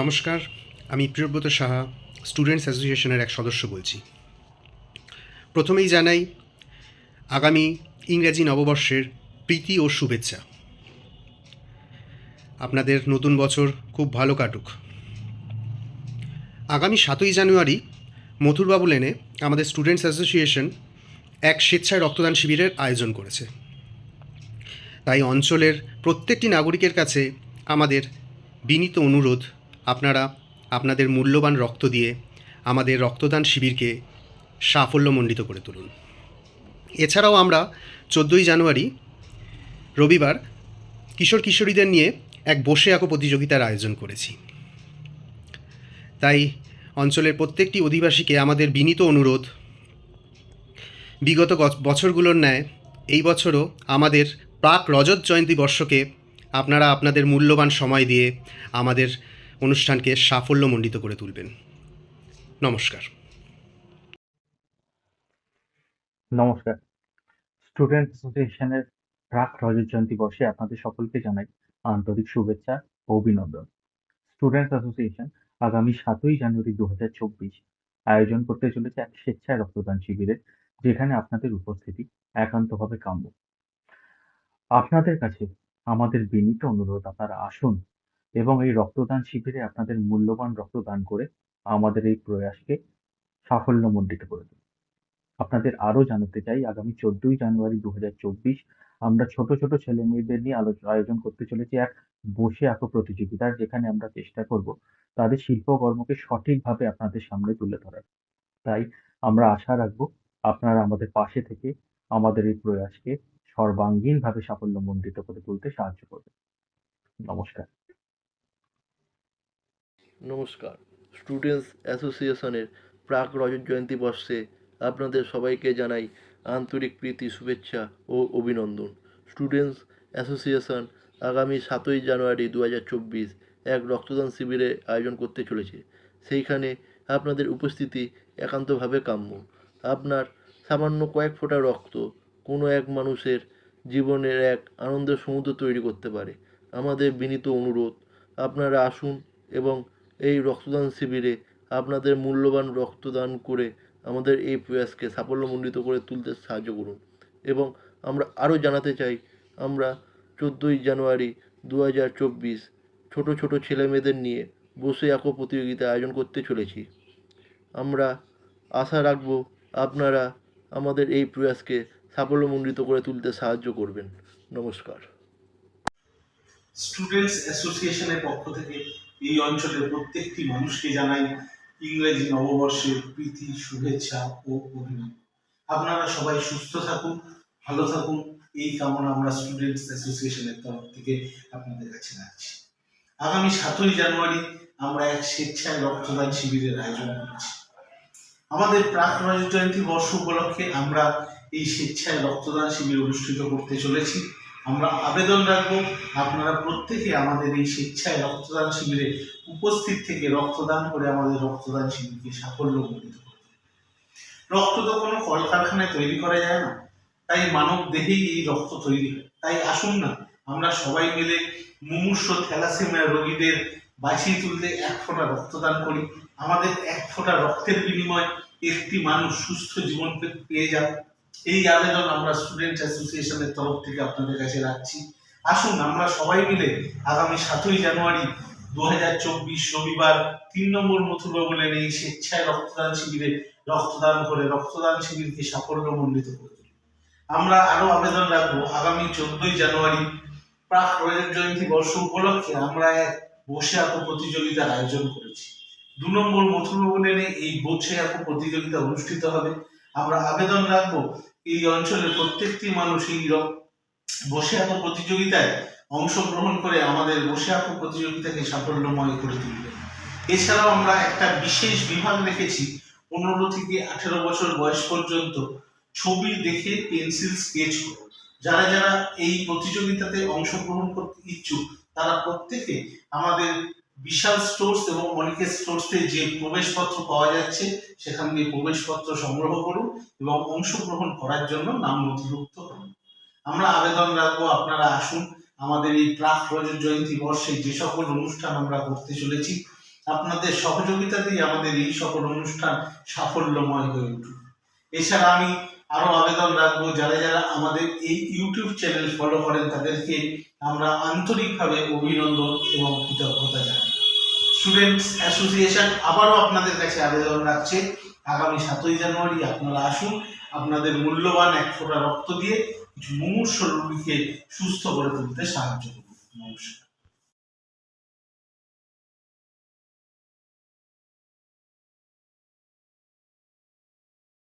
নমস্কার, আমি প্রিয়ব্রত সাহা স্টুডেন্টস অ্যাসোসিয়েশনের এক সদস্য বলছি। প্রথমেই জানাই, আগামী ইংরেজি নববর্ষের প্রীতি ও শুভেচ্ছা। আপনাদের নতুন বছর খুব ভালো কাটুক। আগামী সাতই জানুয়ারি মথুরবাবু লেনে আমাদের স্টুডেন্টস অ্যাসোসিয়েশন এক স্বেচ্ছায় রক্তদান শিবিরের আয়োজন করেছে। তাই অঞ্চলের প্রত্যেকটি নাগরিকের কাছে আমাদের বিনীত অনুরোধ আপনারা আপনাদের মূল্যবান রক্ত দিয়ে আমাদের রক্তদান শিবিরকে সাফল্যমণ্ডিত করে তুলুন। এছাড়াও আমরা চোদ্দোই জানুয়ারি, রবিবার কিশোর কিশোরীদের নিয়ে এক বসে আঁকো প্রতিযোগিতার আয়োজন করেছি। তাই অঞ্চলের প্রত্যেকটি অধিবাসীকে আমাদের বিনীত অনুরোধ, বিগত বছরগুলোর ন্যায় এই বছরও আমাদের প্রাক রজত জয়ন্তী বর্ষকে আপনারা আপনাদের মূল্যবান সময় দিয়ে আমাদের অনুষ্ঠানকে সাফল্যমণ্ডিত করে তুলবেন। নমস্কার। নমস্কার। স্টুডেন্ট অ্যাসোসিয়েশনের প্রাক রজত জয়ন্তী বর্ষে আপনাদের সকলকে জানাই আন্তরিক শুভেচ্ছা ও অভিনন্দন। স্টুডেন্টস অ্যাসোসিয়েশন আগামী সাতই জানুয়ারি দু হাজার চব্বিশ আয়োজন করতে চলেছে এক স্বেচ্ছায় রক্তদান শিবিরের, যেখানে আপনাদের উপস্থিতি একান্তভাবে কাম্য। আপনাদের কাছে আমাদের বিনীত অনুরোধ, আপনারা আসুন এবং এই রক্তদান শিবিরে আপনাদের মূল্যবান রক্তদান করে আমাদের এই প্রয়াসকে সাফল্যমণ্ডিত করে দিন আপনাদের আরও জানাতে চাই, আগামী চোদ্দই জানুয়ারি দু চব্বিশ আমরা ছোট ছোট ছেলে মেয়েদের নিয়ে আয়োজন করতে চলেছি এক বসে আঁকো প্রতিযোগিতার যেখানে আমরা চেষ্টা করব তাদের শিল্পকর্মকে সঠিকভাবে আপনাদের সামনে তুলে ধরার। তাই আমরা আশা রাখব আপনারা আমাদের পাশে থেকে আমাদের এই প্রয়াসকে সর্বাঙ্গীনভাবে সাফল্যমণ্ডিত করে তুলতে সাহায্য করবেন। নমস্কার। নমস্কার। স্টুডেন্টস অ্যাসোসিয়েশনের প্রাক রজত জয়ন্তী বর্ষে আপনাদের সবাইকে জানাই আন্তরিক প্রীতি, শুভেচ্ছা ও অভিনন্দন। স্টুডেন্টস অ্যাসোসিয়েশন আগামী সাতই জানুয়ারি দু এক রক্তদান শিবিরে আয়োজন করতে চলেছে। সেইখানে আপনাদের উপস্থিতি একান্তভাবে কাম্য। আপনার সামান্য কয়েক ফোঁটা রক্ত কোনো এক মানুষের জীবনের এক আনন্দের সমুদ্র তৈরি করতে পারে। আমাদের বিনীত অনুরোধ, আপনারা আসুন এবং এই রক্তদান শিবিরে আপনাদের মূল্যবান রক্তদান করে আমাদের এই প্রয়াসকে সাফল্যমণ্ডিত করে তুলতে সাহায্য করুন। এবং আমরা আরও জানাতে চাই, আমরা চোদ্দোই জানুয়ারি দু হাজার চব্বিশ ছোটো ছোটো ছেলেমেয়েদের নিয়ে বসে আঁকো প্রতিযোগিতা আয়োজন করতে চলেছি। আমরা আশা রাখব আপনারা আমাদের এই প্রয়াসকে সাফল্যমণ্ডিত করে তুলতে সাহায্য করবেন। নমস্কার। স্টুডেন্টস অ্যাসোসিয়েশনের পক্ষ থেকে এই অঞ্চলের প্রত্যেকটি মানুষকে জানাই ইংরেজি নববর্ষের প্রীতি, শুভেচ্ছা ও অভিনন্দন। আপনারা সবাই সুস্থ থাকুন, ভালো থাকুন। এই কামনা আমরা স্টুডেন্টস অ্যাসোসিয়েশনের তরফ থেকে আপনাদের কাছে রাখছি। আগামী সাতই জানুয়ারি আমরা এক স্বেচ্ছায় রক্তদান শিবিরের আয়োজন করেছি। আমাদের প্রাক জয়ন্তী বর্ষ উপলক্ষে আমরা এই স্বেচ্ছায় রক্তদান শিবির অনুষ্ঠিত করতে চলেছি। আমরা আবেদন রাখব। আপনারা প্রত্যেকে আমাদের এই স্বেচ্ছায় রক্তদান শিবিরে উপস্থিত থেকে রক্তদান করে আমাদের রক্তদান শিবিরকে সাফল্য মণ্ডিত রক্ত তো কোনো কলকারখানায় তৈরি করা যায় না। তাই মানব দেহেই এই রক্ত তৈরি হয়। তাই আসুন না, আমরা সবাই মিলে মুমূর্ষ থ্যালাসেমিয়া রোগীদের বাঁচিয়ে তুলতে এক ফোঁটা রক্তদান করি। আমাদের এক ফোঁটা রক্তের বিনিময়ে একটি মানুষ সুস্থ জীবন পেয়ে যাবে এই আবেদন আমরা স্টুডেন্ট অ্যাসোসিয়েশনের তরফ থেকে আপনাদের কাছে রাখছি। আসুন, আমরা সবাই মিলে আগামী সাতই জানুয়ারি দু হাজার চব্বিশ রবিবার তিন নম্বর মথুরবাবু লেনে এই স্বেচ্ছায় রক্তদান শিবিরে রক্তদান করে রক্তদান শিবিরকে সাফল্যমণ্ডিত করে তুলি। আমরা আরও আবেদন রাখব, আগামী চোদ্দই জানুয়ারি প্রাক রজত জয়ন্তী বর্ষ উপলক্ষে আমরা এক বসে আঁকো প্রতিযোগিতার আয়োজন করেছি। দু নম্বর মথুরবাবু লেনে এই বসে আঁকো প্রতিযোগিতা অনুষ্ঠিত হবে। আমরা আবেদন রাখব এই অঞ্চলের প্রত্যেকটি মানুষ এই বসে আঁকো প্রতিযোগিতায় অংশগ্রহণ করে আমাদের বসে আঁকো প্রতিযোগিতাকে সাফল্যময় করে তুলবে। এছাড়াও আমরা একটা বিশেষ বিভাগ রেখেছি, পনেরো থেকে আঠেরো বছর বয়স পর্যন্ত ছবি দেখে পেন্সিল স্কেচ করো। যারা যারা এই প্রতিযোগিতাতে অংশগ্রহণ করতে ইচ্ছুক, তারা প্রত্যেকে আমাদের বিশাল স্টোর্স এবং মনিকের স্টোর্সে যে প্রবেশপত্র পাওয়া যাচ্ছে, সেখান দিয়ে প্রবেশপত্র সংগ্রহ করুন এবং অংশগ্রহণ করার জন্য নাম নথিভুক্ত করুন। আমরা আবেদন রাখব, আপনারা আসুন। আমাদের এই প্রাক রজত জয়ন্তী বর্ষে যে সকল অনুষ্ঠান আমরা করতে চলেছি, আপনাদের সহযোগিতাতেই আমাদের এই সকল অনুষ্ঠান সাফল্যময় হয়ে উঠুক। এছাড়া আমি আরও আবেদন রাখব, যারা যারা আমাদের এই ইউটিউব চ্যানেল ফলো করেন, তাদেরকে আমরা আন্তরিকভাবে অভিনন্দন এবং কৃতজ্ঞতা জানাই। স্টুডেন্টস অ্যাসোসিয়েশন আবারও আপনাদের কাছে আবেদন রাখছে, আগামী সাতই জানুয়ারি আপনারা আসুন, আপনাদের মূল্যবান এক ফোঁটা রক্ত দিয়ে কিছু মুমূর্ষ রোগীকে সুস্থ করে তুলতে সাহায্য করুন। নমস্কার।